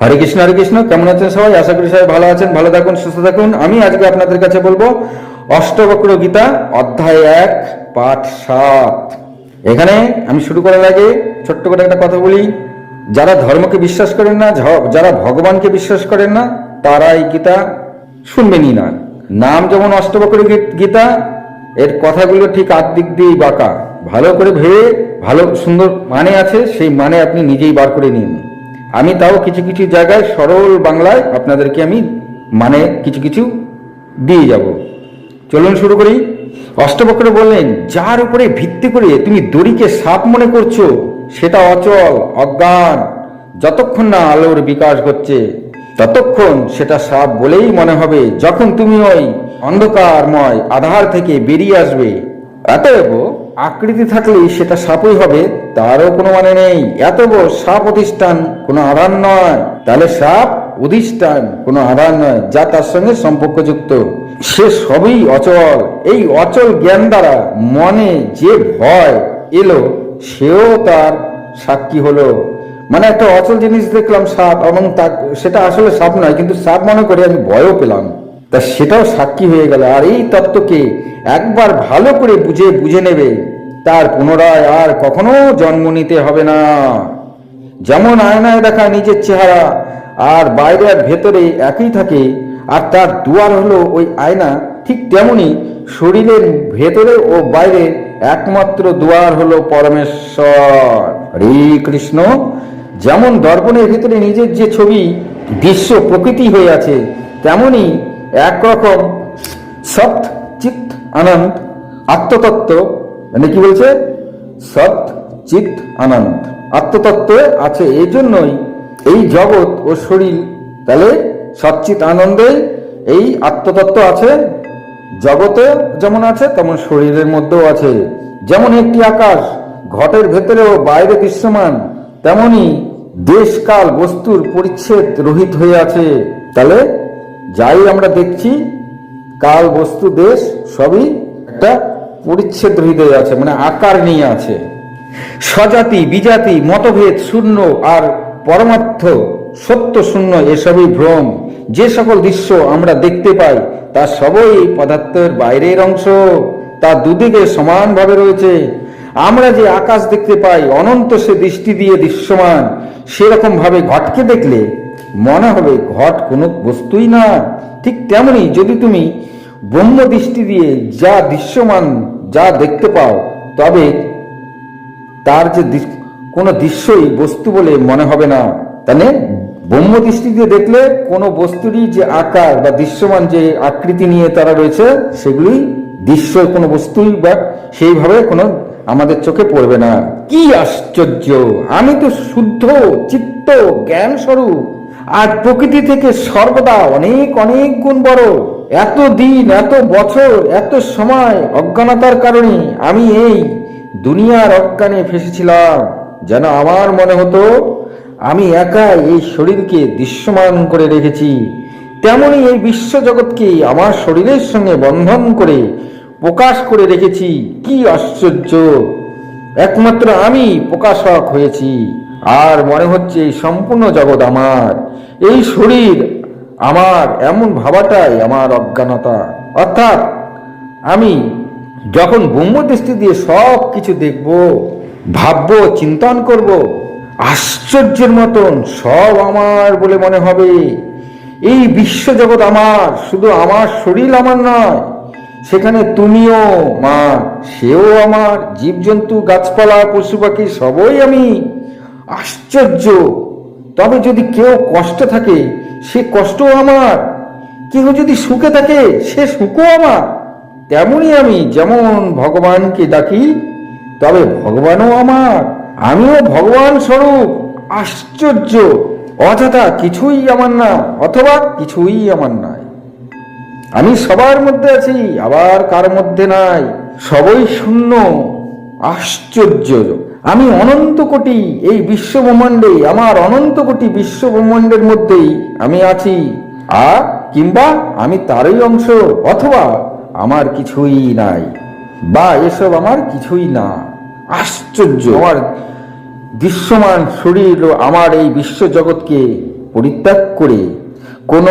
হরে কৃষ্ণ হরে কৃষ্ণ, কেমন আছেন সবাই? আশা করি সবাই ভালো আছেন, ভালো থাকুন, সুস্থ থাকুন। আমি আজকে আপনাদের কাছে বলব, অষ্টবক্র গীতা, অধ্যায় এক, পাঠ সাত। এখানে আমি শুরু করার আগে ছোট্ট করে একটা কথা বলি। যারা ধর্মকে বিশ্বাস করেন না যারা ভগবানকে বিশ্বাস করেন না তারা এই গীতা শুনবেনই না। নাম যেমন অষ্টবক্র গীতা, এর কথাগুলো ঠিক আদিক দিয়েই বাঁকা। ভালো করে ভেবে, ভালো, সুন্দর মানে আছে, সেই মানে আপনি নিজেই বার করে নিন। আমি তাও কিছু কিছু জায়গায় সরল বাংলায় আপনাদেরকে আমি মানে কিছু কিছু দিয়ে যাব। চলুন শুরু করি। অষ্টবক্র বললেন, যার উপরে ভিত্তি করে তুমি দড়িকে সাপ মনে করছ, সেটা অচল, অজ্ঞান। যতক্ষণ না আলোর বিকাশ ঘটছে, ততক্ষণ সেটা সাপ বলেই মনে হবে, যখন তুমি ওই অন্ধকারময় আধার থেকে বেরিয়ে আসবে। অতএব আকৃতি থাকলেই সেটা সাপই হবে, তারও কোনো মানে নেই। এত বড় সাপ অধিষ্ঠান কোনো আধার নয়। তাহলে সাপ অধিষ্ঠান কোনো আধার নয়, যা তার সঙ্গে সম্পর্কযুক্ত। সে সবই অচল। এই অচল জ্ঞান দ্বারা মনে যে ভয় এলো, সেও তার সাক্ষী হলো। মানে একটা অচল জিনিস দেখলাম সাপ, এবং তা- সেটা আসলে সাপ নয়, কিন্তু সাপ মনে করে আমি ভয়ও পেলাম। তা সেটাও সাক্ষী হয়ে গেল। আর এই তত্ত্বকে একবার ভালো করে বুঝে বুঝে নেবে, তার পুনরায় আর কখনো জন্ম নিতে হবে না। যেমন আয়নায় দেখা নিজের চেহারা, আর বাইরে আর ভেতরে একই থাকে, আর তার দুয়ার হলো ওই আয়না, ঠিক তেমনি শরীরের ভেতরে ও বাইরে একমাত্র দুয়ার হলো পরমেশ্বর। হরে কৃষ্ণ। যেমন দর্পণের ভিতরে নিজের যে ছবি, দৃশ্য প্রকৃতি হয়ে আছে, তেমনি একরকম সৎ চিত আনন্দ, আত্মতত্ত্ব মানে কি বলছে? সৎ চিত আনন্দ। আত্মতত্ত্বে আছে এই জন্যই এই জগৎ ও শরীর, তাহলে সচ্চিত আনন্দে এই আত্মতত্ত্ব আছে। জগতে যেমন আছে, তেমন শরীরের মধ্যেও আছে। যেমন একটি আকাশ, ঘটের ভেতরে ও বাইরে দৃশ্যমান, তেমনি দেশকাল, বস্তুর পরিচ্ছেদ রহিত হয়ে আছে। তাহলে যাই আমরা দেখছি, কাল বস্তু, দেশ সবই একটা পরিচ্ছেদ হয়ে আছে মানে আকার নিয়ে আছে। স্বজাতি, বিজাতি, মতভেদ, শূন্য আর পরমার্থ, সত্য, শূন্য এসবই ভ্রম। যে সকল দৃশ্য আমরা দেখতে পাই, তা সবই পদার্থের বাইরের অংশ, তা দুদিকে সমানভাবে রয়েছে। আমরা যে আকাশ দেখতে পাই, অনন্ত সে দৃষ্টি দিয়ে দৃশ্যমান। সেরকম ভাবে ঘটকে দেখলে মনে হবে ঘট কোনো বস্তুই না ঠিক তেমনি যদি তুমি ব্রহ্ম দৃষ্টি দিয়ে যা দৃশ্যমান যা দেখতে পাও, তবে তার যে কোনো দৃশ্যই বস্তু বলে মনে হবে না। তাহলে ব্রহ্ম দৃষ্টি দিয়ে দেখলে কোনো বস্তুরই যে আকার বা দৃশ্যমান যে আকৃতি নিয়ে তারা রয়েছে, সেগুলি দৃশ্য কোনো বস্তুই বা সেইভাবে কোনো আমাদের চোখে পড়বে না। কি আশ্চর্য! আমি তো শুদ্ধ, চিত্ত জ্ঞান স্বরূপ আর প্রকৃতি থেকে সর্বদা অনেক অনেক গুণ বড়। এত দিন, এত বছর, এত সময় অজ্ঞানতার কারণে আমি এই দুনিয়ার অজ্ঞানে ফেসেছিলাম। যেন আমার মনে হতো, আমি একাই এই শরীরকে দৃশ্যমান করে রেখেছি। তেমনি এই বিশ্ব জগৎকে আমার শরীরের সঙ্গে বন্ধন করে প্রকাশ করে রেখেছি। কি আশ্চর্য! একমাত্র আমি প্রকাশক হয়েছি। আর মনে হচ্ছে এই সম্পূর্ণ জগৎ আমার। এই শরীর আমার, এমন ভাবাটাই আমার অজ্ঞানতা। অর্থাৎ আমি যখন ব্রহ্মদৃষ্টি দিয়ে সব কিছু দেখব, ভাববো, চিন্তন করব, আশ্চর্যের মতন সব আমার বলে মনে হবে। এই বিশ্বজগৎ আমার, শুধু আমার শরীর আমার নয়, সেখানে তুমিও, মা, সেও আমার, জীবজন্তু, গাছপালা, পশু পাখি, সবই আমি। আশ্চর্য। তবে যদি কেউ কষ্ট থাকে, সে কষ্টও আমার। কেউ যদি সুখে থাকে, সে সুখও আমার। তেমনই আমি যেমন ভগবানকে ডাকি, তবে ভগবানও আমার। আমিও ভগবান স্বরূপ, আশ্চর্য। অযথা কিছুই আমার না, অথবা কিছুই আমার নয় আমি সবার মধ্যে আছি, আবার কার মধ্যে নাই? সবই শূন্য, আশ্চর্য। আমি অনন্ত কোটি এই বিশ্ব ব্রহ্মাণ্ডে আমার অনন্ত কোটি বিশ্ব ব্রহ্মাণ্ডের মধ্যেই আমি আছি। আর কিংবা আমি তারই অংশ, অথবা আমার কিছুই নাই। বা এসব আমার কিছুই না। আশ্চর্য! আমার দৃশ্যমান শরীর ও আমার এই বিশ্ব জগৎকে পরিত্যাগ করে কোনো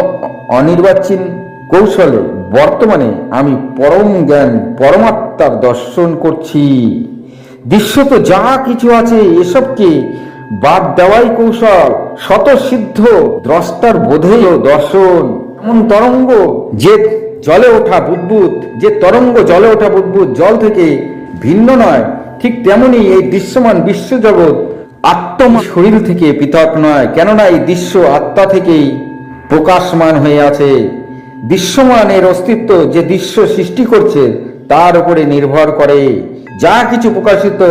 অনির্বাচীন কৌশলে বর্তমানে আমি পরম জ্ঞান, পরমাত্মার দর্শন করছি। দৃশ্যত যা কিছু আছে, এসবকে বাদ দেওয়াই কৌশল। স্বতঃসিদ্ধ দ্রষ্টার বোধেই ও দর্শন। এমন তরঙ্গ যে জলে ওঠা বুদবুদ, যে তরঙ্গ জলে ওঠা বুদবুদ জল থেকে ভিন্ন নয়, ঠিক তেমনি এই দৃশ্যমান বিশ্বজগৎ আত্মা শরীর থেকে পৃথক নয়, কেননা এই দৃশ্য আত্মা থেকেই প্রকাশমান হয়ে আছে। দৃশ্যমানের অস্তিত্ব যে দৃশ্য সৃষ্টি করছে তার উপরে নির্ভর করে। যা কিছু প্রকাশিত,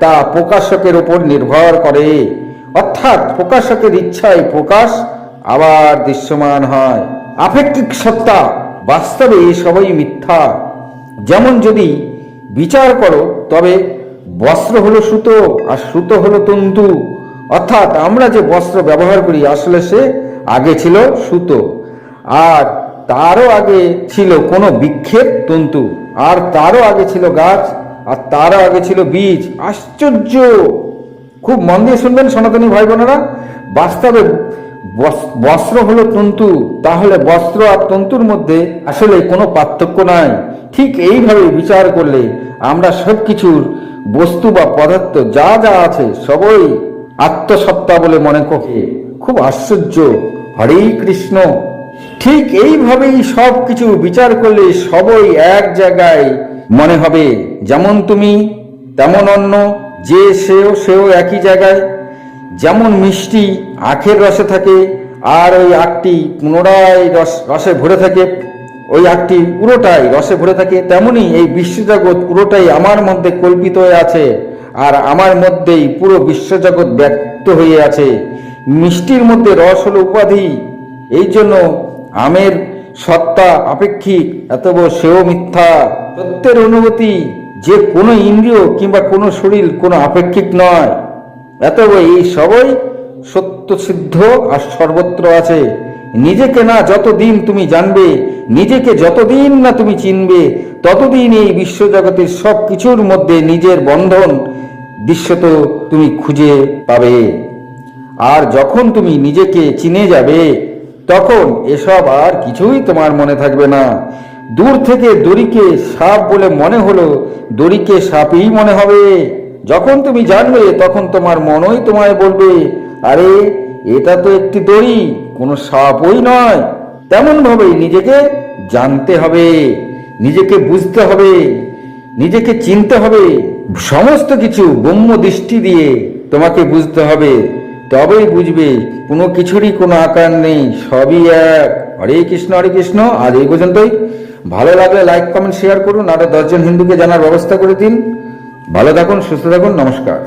তা প্রকাশকের উপর নির্ভর করে। অর্থাৎ প্রকাশকের ইচ্ছায় প্রকাশ আবার দৃশ্যমান হয়। আপেক্ষিক সত্তা বাস্তবে সবই মিথ্যা। যেমন যদি বিচার করো, তবে বস্ত্র হলো সুতো আর সুতো হলো তন্তু। অর্থাৎ আমরা যে বস্ত্র ব্যবহার করি, আসলে সে আগে ছিল সুতো, আর তারও আগে ছিল কোনো বিক্ষেপ তন্তু। আর তারও আগে ছিল গাছ, আর তারও আগে ছিল বীজ। আশ্চর্য! খুব মন দিয়ে শুনবেন সনাতনী ভাই বোনেরা বাস্তবে বস- বস্ত্র হলো তন্তু, তাহলে বস্ত্র আর তন্তুর মধ্যে আসলে কোনো পার্থক্য নাই। ঠিক এইভাবে বিচার করলে আমরা সব কিছুর বস্তু বা পদার্থ যা যা আছে সবই আত্মসত্তা বলে মনে করে। খুব আশ্চর্য। হরে কৃষ্ণ! ঠিক এইভাবেই সব কিছু বিচার করলে সবই এক জায়গায় মনে হবে। যেমন তুমি, তেমন অন্য, যে সেও সেও একই জায়গায়। যেমন মিষ্টি আখের রসে থাকে, আর ওই আখটি পুনরায় রস, রসে ভরে থাকে, ওই আখটি পুরোটাই রসে ভরে থাকে, তেমনি এই বিশ্বজগৎ পুরোটাই আমার মধ্যে কল্পিত হয়ে আছে, আর আমার মধ্যেই পুরো বিশ্বজগৎ ব্যক্ত হয়ে আছে। মিষ্টির মধ্যে রস হলো উপাধি এই জন্য আমের সত্তা আপেক্ষিক, এত সেও মিথ্যা। সত্যের অনুভূতি যে কোনো ইন্দ্রিয় কিংবা কোনো শরীর কোনো আপেক্ষিক নয়। এত এই সবই সত্য সিদ্ধ আর সর্বত্র আছে। নিজেকে না যতদিন তুমি জানবে, নিজেকে যতদিন না তুমি চিনবে, ততদিন এই বিশ্বজগতের সব কিছুর মধ্যে নিজের বন্ধন দৃশ্যত তুমি খুঁজে পাবে। আর যখন তুমি নিজেকে চিনে যাবে তখন এসব আর কিছুই তোমার মনে থাকবে না। দূর থেকে দড়িকে সাপ বলে মনে হলো, দড়িকে সাপই মনে হবে। যখন তুমি জানবে, তখন তোমার মনই তোমায় বলবে, আরে, এটা তো একটি দড়ি, কোনো সাপই নয়। তেমন ভাবেই নিজেকে জানতে হবে, নিজেকে বুঝতে হবে, নিজেকে চিনতে হবে, সমস্ত কিছু ব্রহ্ম দৃষ্টি দিয়ে তোমাকে বুঝতে হবে। তবেই বুঝবে কোনো কিছুরই কোনো আকার নেই, সবই এক। হরে কৃষ্ণ হরে কৃষ্ণ, আজ এই পর্যন্তই। ভালো লাগলে লাইক কমেন্ট শেয়ার করুন, আর দশজন হিন্দুকে জানার ব্যবস্থা করে দিন। ভালো থাকুন, সুস্থ থাকুন, নমস্কার।